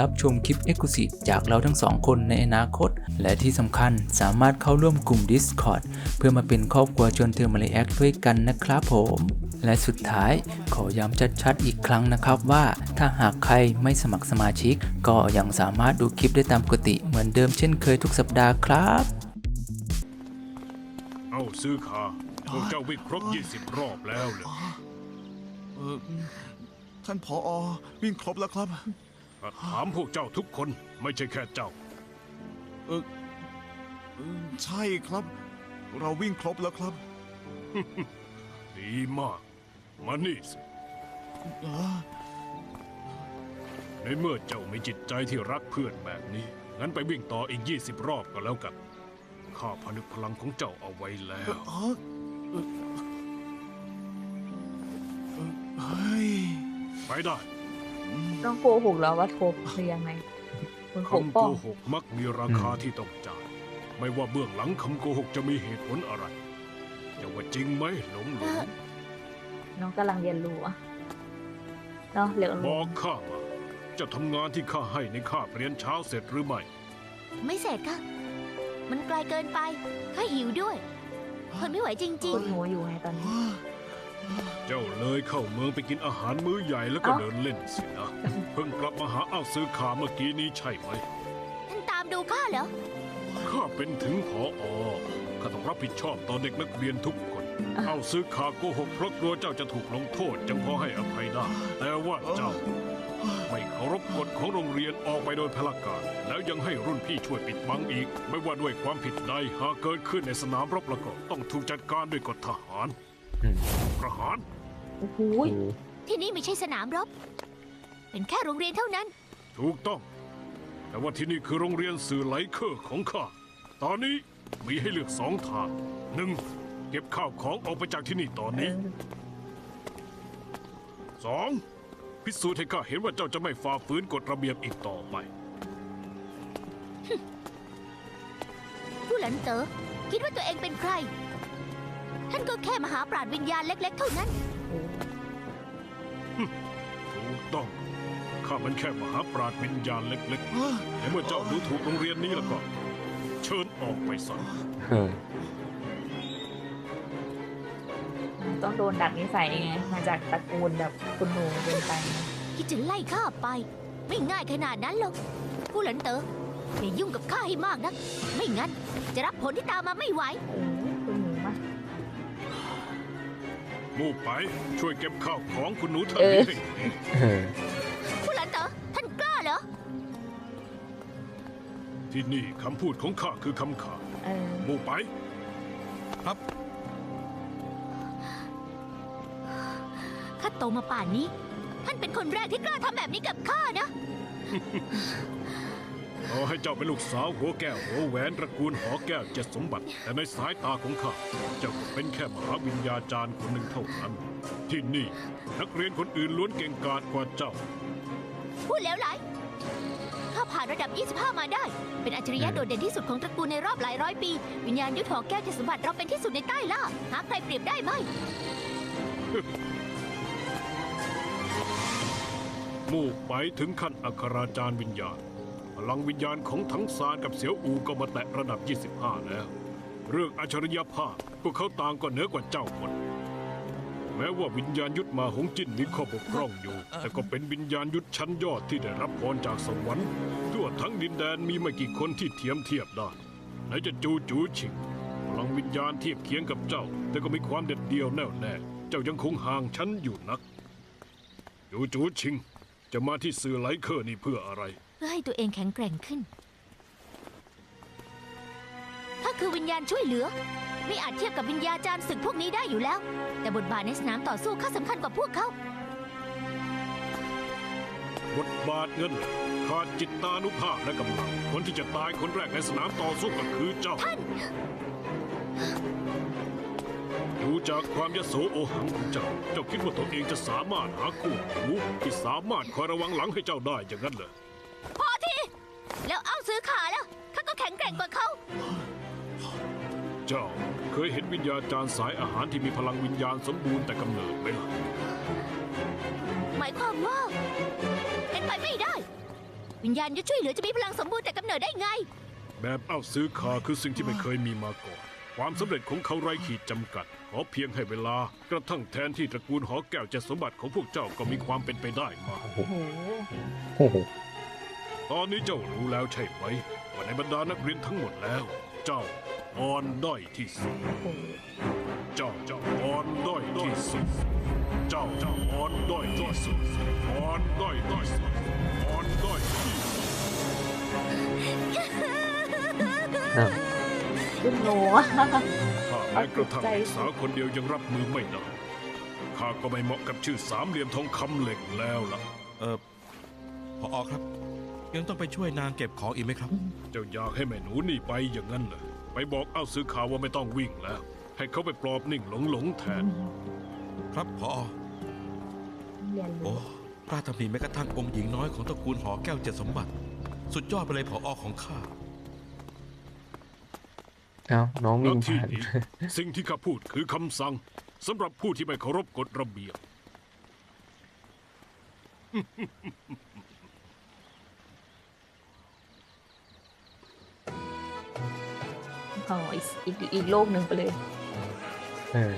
รับชมคลิป e x c l u s i v e จากเราทั้งสองคนในอนาคต และที่สำคัญสามารถเข้าร่วมกลุ่ม Discord เพื่อมาเป็นครอบครัวชวนเธอมาเลแอคด้วยกันนะครับผม และสุดท้ายขอย้ำชัดๆอีกครั้งนะครับว่า ถ้าหากใครไม่สมัครสมาชิก ก็ยังสามารถดูคลิปได้ตามปกติเหมือนเดิมเช่นเคยทุกสัปดาห์ครับ เอ้าซื้อขาพวกเจ้าวิ่งครบ 20 รอบแล้วเลยเออท่านผออวิ่งครบแล้วครับ ถามพวกเจ้าทุกคนไม่ใช่แค่เจ้า เออเออใช่ครับ เราวิ่งครบแล้วครับดีมาก มานี่สิ เออในเมื่อเจ้ามีจิตใจที่รักเพื่อนแบบนี้ งั้นไปวิ่งต่ออีก 20 รอบก็แล้วกัน ข้าพนึกพลังของเจ้าเอาไว้แล้วเออเออเออเฮ้ย ไปได้ ต้องโกหกแล้วว่าโทรคือยังไงคุณปกคำป้โกองหกมักมีราคาที่ต้องจ่าย ไม่ว่าเบื้องหลังคำโกหกจะมีเหตุผลอะไรจะว่าจริงไหมหลงหลงน้องกำลังเรียนรู้อะเนาะเรียนบรู้อกข้ามาเจะทำงานที่ข้าให้ในคาบเรียนเช้าเสร็จหรือไม่ ไม่เสร็จค่ะ มันไกลเกินไป ข้าหิวด้วยทนไม่ไหวจริง คนหนูอยู่ไงตอนนี้ เจ้าเลยเข้าเมืองไปกินอาหารมื้อใหญ่แล้วก็เอ้าเดินเล่นสินะ เพิ่งกลับมาหาอ้าวซื้อขาเมื่อกี้นี้ใช่ไหมๆท่านตามดูข้าเหรอ ข้าเป็นถึงผออข้าต้องรับผิดชอบต่อเด็กนักเรียนทุกคน เอาซื้อขาโกหกเพราะกลัวเจ้าจะถูกลงโทษจึงพอให้อภัยได้ แต่ว่าเจ้า ไม่เคารพกฎของโรงเรียนออกไปโดยพลการ แล้วยังให้รุ่นพี่ช่วยปิดบังอีก ไม่ว่าด้วยความผิดใดหากเกิดขึ้นในสนามรบแล้วก็ต้องถูกจัดการด้วยกฎทหารอืม ประหารโอ้โหที่นี่ไม่ใช่สนามรบ เป็นแค่โรงเรียนเท่านั้น ถูกต้อง แต่ว่าที่นี่คือโรงเรียนสื่อไหลเคอร์ของข้า ตอนนี้มีให้เลือกสองทางหนึ่งเก็บข้าวของออกไปจากที่นี่ตอนเอนี้อสองพิสูจน์ให้ข้าเห็นว่าเจ้าจะไม่ฝ่าฝืนกฎระเบียบอีกต่อไปผู้หลันเต๋อคิดว่าตัวเองเป็นใคร ท่านก็แค่มหาปราดวิญญาณเล็ก ๆ เท่านั้น ถูกต้อง ข้ามันแค่มหาปราดวิญญาณเล็กๆและเมื่อเจ้าดูถูกโรงเรียนนี้แล้วก็ เชิญออกไปซะต้องโดนดัดนิสัยไง มาจากตระกูลแบบคุณหนูเป็นไป คิดจะไล่ข้าไป ไม่ง่ายขนาดนั้นหรอกผู้หลันเต๋ออย่ายุ่งกับข้าให้มากนะ ไม่งั้น จะรับผลที่ตามมาไม่ไหวเอ มู่ไป ช่วยเก็บข้าวของคุณหนูเธอเออให้ดีผู้หลันเต๋อท่านกล้าเหรอ ที่นี่คำพูดของข้าคือคำขาดเออมู่ไปข้าโตมาป่านนี้ ท่านเป็นคนแรกที่กล้าทำแบบนี้กับข้านะ ขอให้เจ้าเป็นลูกสาวหัวแก้วหัวแหวนตระกูลหอแก้วเจ็ดสมบัติ แต่ในสายตาของข้าเจ้าก็เป็นแค่มหาวิญญาจารย์คนหนึ่งเท่านั้น ที่นี่นักเรียนคนอื่นล้วนเก่งกาจกว่าเจ้า พูดแล้วไหลข้าผ่านระดับ 25 มาได้ เป็นอัจฉริยะอืมโดดเด่นที่สุดของตระกูลในรอบหลายร้อยปี วิญญาณยุทธหอแก้วเทสมบัติเราเป็นที่สุดในใต้ล่าหาใครเปรียบได้ไหมมู่ไปถึงขั้นอัคราจารย์วิญญาณ พลังวิญญาณของทั้งซานกับเสียวอูก็มาแตะระดับ 25 แล้ว เรื่องอัจฉริยภาพพวกเขาต่างก็เหนือกว่าเจ้าหมดแม้ว่าวิญญาณยุทธมาหงจิ้นมีข้อบกพร่องอยู่ แต่ก็เป็นวิญญาณยุทธชั้นยอดที่ได้รับพรจากสวรรค์ทั่วทั้งดินแดนมีไม่กี่คนที่เทียมเทียบได้ไหนจะจูจูชิงพลังวิญญาณเทียบเคียงกับเจ้า แต่ก็มีความเด็ดเดี่ยวแน่วแน่เจ้ายังคงห่างฉันอยู่นักจูจูชิง จะมาที่สื่อไลเคอร์นี่เพื่ออะไรเพื่อให้ตัวเองแข็งแกร่งขึ้น ถ้าคือวิญญาณช่วยเหลือ ไม่อาจเทียบกับวิญญาจารย์ศึกพวกนี้ได้อยู่แล้ว แต่บทบาทในสนามต่อสู้ข้าสำคัญกว่าพวกเขา บทบาทเงินขาดจิตตานุภาพและกำลัง คนที่จะตายคนแรกในสนามต่อสู้ก็คือเจ้าดูจากความยโสโอหังของเจ้า เจ้าคิดว่าตัวเองจะสามารถหาคู่หูที่สามารถคอยระวังหลังให้เจ้าได้อย่างนั้นเหรอพอที แล้วเอาซื้อขาแล้วข้าก็แข็งแกร่งกว่าเขา เจ้าเคยเห็นวิญญาจารย์สายอาหารที่มีพลังวิญญาณสมบูรณ์แต่กำเนิดไหมล่ะ หมายความว่า เป็นไปไม่ได้ วิญญาณยุทธช่วยเหลือจะมีพลังสมบูรณ์แต่กำเนิดได้ไง แบบเอ้าซื้อคาคือสิ่งที่ไม่เคยมีมาก่อน ความสำเร็จของเขาไร้ขีดจำกัด ขอเพียงให้เวลากระทั่งแทนที่ตระกูลหอแก้วจะสมบัติของพวกเจ้าก็มีความเป็นไปได้มาก โอ้โหโอ้โห ตอนนี้เจ้ารู้แล้วใช่ไหมว่าในบรรดานักเรียนทั้งหมดแล้ว เจ้าอ่อนด้อยที่สุดโอ้โหเจ้าเจ้าอ่อนด้อยที่สุด เจ้าเจ้าอ่อนด้อยที่สุดอ่อนด้อยที่สุดอ่อนด้อยที่สุดอ้าวคุณโนข้าแม้กระทั่งเด็กสาวคนเดียวยังรับมือไม่ได้ข้าก็ไม่เหมาะกับชื่อสามเหลี่ยมทองคำเหล็กแล้วล่ะ เออพออครับ ยังต้องไปช่วยนางเก็บของอีกไหมครับ เจ้าอยากให้แม่หนูนี่ไปอย่างนั้นเหรอไปบอกเอาซื้อข่าวว่าไม่ต้องวิ่งแล้ว ให้เขาไปปลอบนิ่งหลงหลงแทน ครับพอเรียนรู้โอ้กล้าทำดีแม้กระทั่งองค์หญิงน้อยของตระกูลหอแก้วเจ็ดสมบัติ สุดยอดไปเลยพออของข้าเอ้าน้องแล้วิ่วงที่ผ่านนี้สิ่งที่ข้าพูดคือคำสั่งสำหรับผู้ที่ไม่เคารพกฎระเบียบ อ๋ออีกอีกอีกโลกหนึ่งไปเลย เออ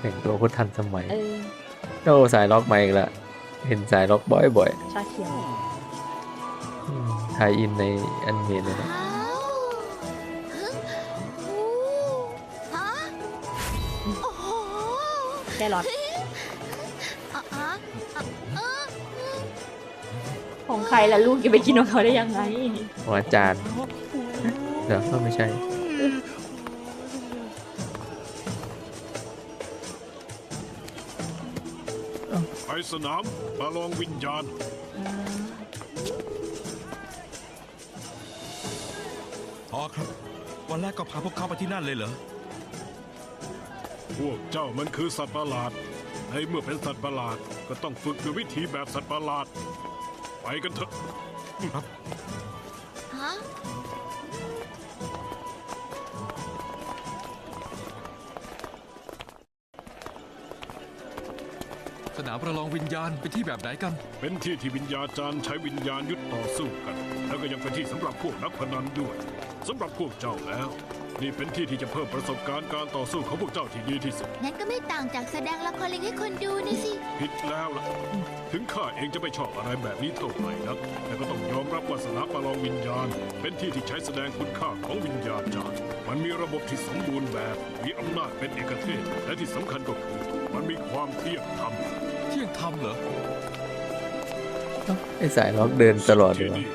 แต่งตัวโคตรทันสมัยเออโอ้สายล็อกมาอีกแล้วเห็นสายล็อกบ่อยชาเขียวๆอืมไทยอินในอนิเมะเลยนะอ้าวฮะโอ้ฮะโอ้โหแครอทอะอะอะอะของใครล่ะลูกจะไปกินของเขาได้ยังไง ของอาจารย์ เดี๋ยวก็ไม่ใช่ไปสนามประลองวิญญาณพอครับ วันแรกก็พาพวกเขาไปที่นั่นเลยเหรอ พวกเจ้ามันคือสัตว์ประหลาด ในเมื่อเป็นสัตว์ประหลาด ก็ต้องฝึกด้วยวิธีแบบสัตว์ประหลาด ไปกันเถอะฮ ประลองวิญญาณเป็นที่แบบไหนกัน เป็นที่ที่วิญญาจารย์ใช้วิญญาณยุทธต่อสู้กัน แล้วก็ยังเป็นที่สำหรับพวกนักพนันด้วยสำหรับพวกเจ้าแล้ว นี่เป็นที่ที่จะเพิ่มประสบการณ์การต่อสู้ของพวกเจ้าที่ดีที่สุด งั้นก็ไม่ต่างจากแสดงละครเล่นให้คนดูนี่สิ ผิดแล้วล่ะ ถึงข้าเองจะไม่ชอบอะไรแบบนี้เท่าไหร่นักแต่ก็ต้องยอมรับว่าสนามประลองวิญญาณ เป็นที่ที่ใช้แสดงคุณค่าของวิญญาจารย์ มันมีระบบที่สมบูรณ์แบบ มีอำนาจเป็นเอกเทศ และที่สำคัญก็คือ มันมีความเที่ยง ธรรมเที่ยงธรรมเหรอไอสายล็อกเดินตลอดเลที่ยวะนี่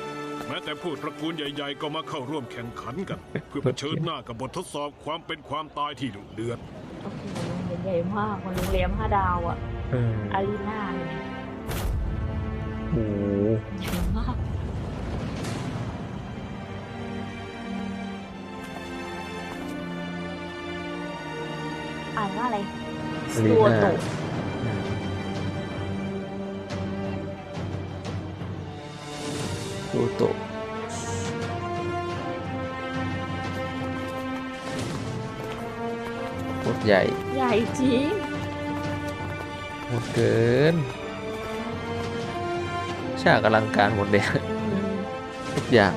แม้แต่ผู้ตระกูลใหญ่ ๆ ก็มาเข้าร่วมแข่งขันกัน เพื่อเผชิญหน้ากับบททดสอบความเป็นความตายที่ดุเดือด โอ้โหโรงเรียนใหญ่มากมันโรงเรียนห้าดาวอะเอออารีนาเลยนะโอ้โหใหญ่มากอ่านว่าอะไรอารีตัวนาโต พลูโตะโคตรใหญ่ ใหญ่จริงโหดเกิน ฉากอลังการหมดเลยทุกอย่าง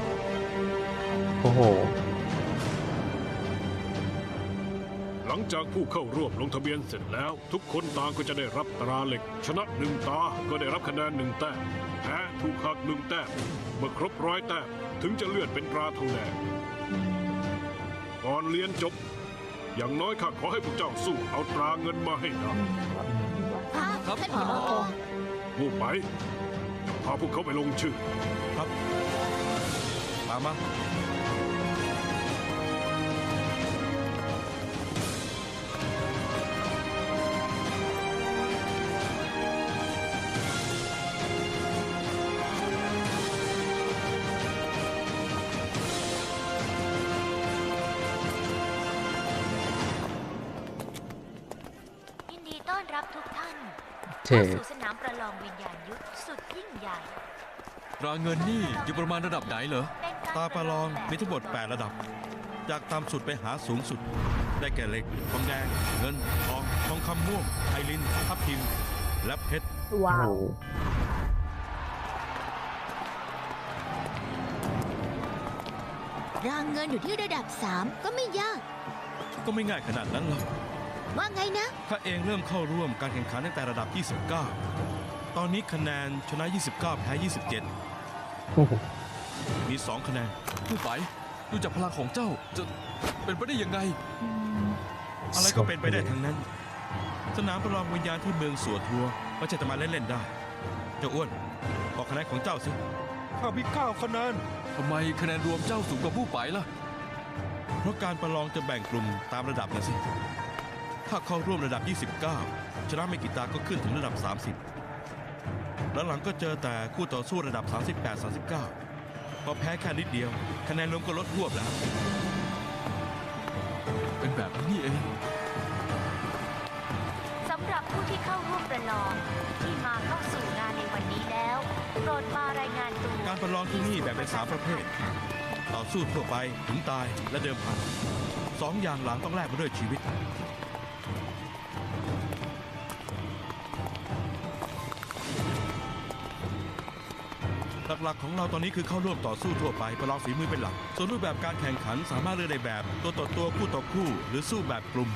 โอ้โห จากผู้เข้าร่วมลงทะเบียนเสร็จแล้ว ทุกคนต่างก็จะได้รับตราเหล็ก ชนะหนึ่งตาก็ได้รับคะแนนหนึ่งแต้มแพ้ถูกหักหนึ่งแต้มเมื่อครบร้อยแต้มถึงจะเลื่อนเป็นตราทองแดงก่อนเรียนจบ อย่างน้อยข้าขอให้พวกเจ้าสู้เอาตราเงินมาให้ได้ฮะครับท่านผอมูไปพาพวกเขาไปลงชื่อครับมามา รับทุกท่านเท่เข้าสู่สนามประลองวิญญาณยุทธสุดยิ่งใหญ่ราเงินนี่อยู่ประมาณระดับไหนเหรอ เป็นกตาประลองมีแบบทั้งหมด 8 ระดับ จากต่ำสุดไปหาสูงสุด ได้แก่เหล็ก ทองแดง เงิน ทอง ทองคำม่วงไอริน ทับทิม และเพชร ว้าวรางเงินอยู่ที่ระดับ 3 ก็ไม่ยาก ก็ไม่ง่ายขนาดนั้นหรอก ว่าไงนะถ้าเองเริ่มเข้าร่วมการแข่งขันตั้งแต่ระดับ 29 ตอนนี้คะแนนชนะ 29 แพ้โอ้โห27 มี 2 คะแนนผู้ไปดูจากพลังของเจ้าจะเป็นไปได้ยังไงอืมอะไรก็เป็นไปได้ทั้งนั้น สนามประลองวิญญาณที่เมืองสัวทัวไม่ใช่จะมาเล่นๆได้ เจ้าอ้วนบอกคะแนนของเจ้าสิ ข้ามีเก้าคะแนนทำไมคะแนนรวมเจ้าสูงกว่าผู้ไปล่ะ เพราะการประลองจะแบ่งกลุ่มตามระดับนะสิ ถ้าเข้าร่วมระดับ 29 ชนะไม่กี่ตาก็ขึ้นถึงระดับ 30 แล้วหลังก็เจอแต่คู่ต่อสู้ระดับ 38 39 พอแพ้แค่นิดเดียว คะแนนรวมก็ลดรวบแล้ว เป็นแบบนี้นี่เอง สำหรับผู้ที่เข้าร่วมประลองที่มาเข้าสู่งานในวันนี้แล้วโปรดมารายงานตัวการประลองที่นี่แบ่งเป็นสามประเภท ต่อสู้ทั่วไปถึงตายและเดิมพันสองอย่างหลังต้องแลกมาด้วยชีวิต หลักๆของเราตอนนี้คือเข้าร่วมต่อสู้ทั่วไปประลองฝีมือเป็นหลัก ส่วนรูปแบบการแข่งขันสามารถเลือกได้แบบ ตัวต่อตัวคู่ต่อคู่ หรือสู้แบบกลุ่ม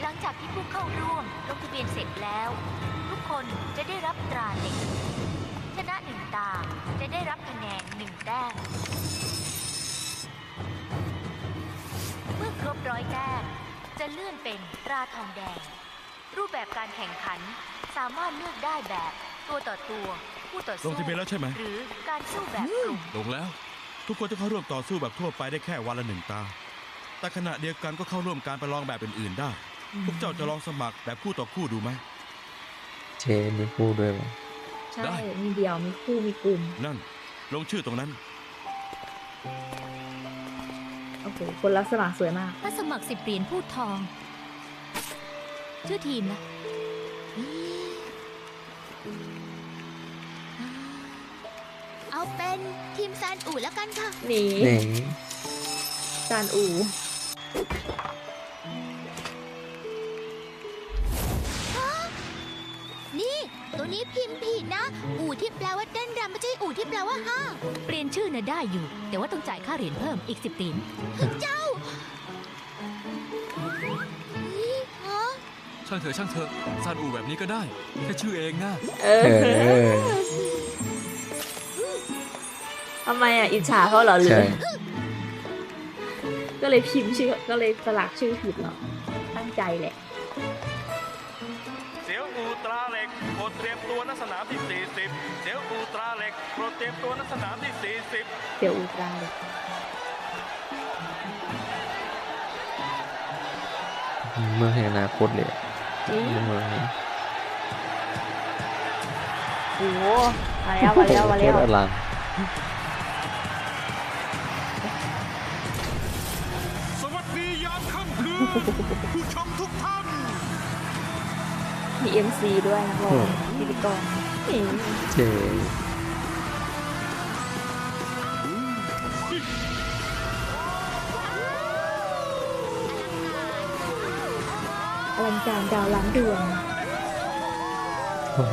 หลังจากที่ผู้เข้าร่วมลงทะเบียนเสร็จแล้ว ทุกคนจะได้รับตราเหล็กชนะหนึ่งตาจะได้รับคะแนนหนึ่งแต้มเมื่อครบร้อยแต้มจะเลื่อนเป็นตราทองแดง รูปแบบการแข่งขันสามารถเลือกได้แบบตัวต่อตัว คู่ต่อลสู้งทะเบียนแล้วใช่ไหม หรือการสู้แบบกลุ่มลงแล้ว ทุกคนจะเข้าร่วมต่อสู้แบบทั่วไปได้แค่วันละหนึ่งตา แต่ขณะเดียวกันก็เข้าร่วมการประลองแบบอื่นๆได้ พวกเจ้าจะลองสมัครแบบคู่ต่อคู่ดูไหม เชมีคู่ด้วยวะใช่ ได้ มีเดี่ยว มีคู่ มีกลุ่ม นั่น ลงชื่อตรงนั้น โอเคคนรับสมัครสวยมาก ถ้าสมัครสิบเหรียญพูดทอง ชื่อทีมล่ะเอา เป็นทีมซานอู่แล้วกันค่ะ หนีนี่จานอูนี่ ตัวนี้พิมพ์ผิดนะ อู่ที่แปลว่าเต้นรำไม่ใช่อู่ที่แปลว่าห้าเปลี่ยนชื่อน่ะได้อยู่ แต่ว่าต้องจ่ายค่าเหรียญเพิ่มอีกสิบตีนเจ้านี่ฮะช่างเถอะช่างเถอะซานอูแบบนี้ก็ได้ แค่ชื่อเองนะเอเอออ ทำไมอะอิจฉาเขาเหรอหรืใช่อก็เลยพิมพ์ชื่อก็เลยสลักชื่อผิดเหรอตั้งใจแหละ เสียวอูตราเหล็กโปรดเตรียมตัวณสนามที่ 40 เสียวอูตราเหล็กโปรดเตรียมตัวณสนามที่ 40เดี๋ยวอุตราเลยเมืองแห่งอนาคตเลยอะจริงเมืองนี้โอ้โหมาแล้วมาแล้วมาแล้วโคตรอลัง ผู้ชมทุกท่านมีเอ็มซีด้วยนะบอโอ้กพิธีกรนี่เชอลังการดาวล้านดวงโอ้โห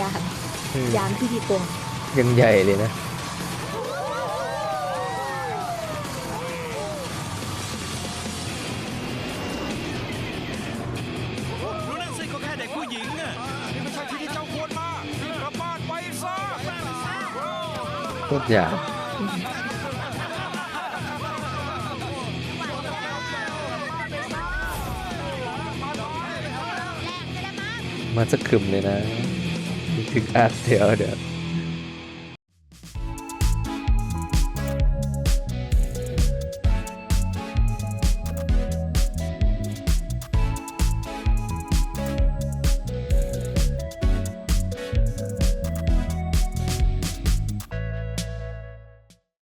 ยานยานที่ดีกว่ายังใหญ่เลยนะดูนั่นสิก็แค่เด็กผู้หญิงอะนี่ไม่ใช่ที่ที่เจ้าควรมากลับบ้านไปซะโคตรอยากมาสักคึมเลยนะ นึกถึงอ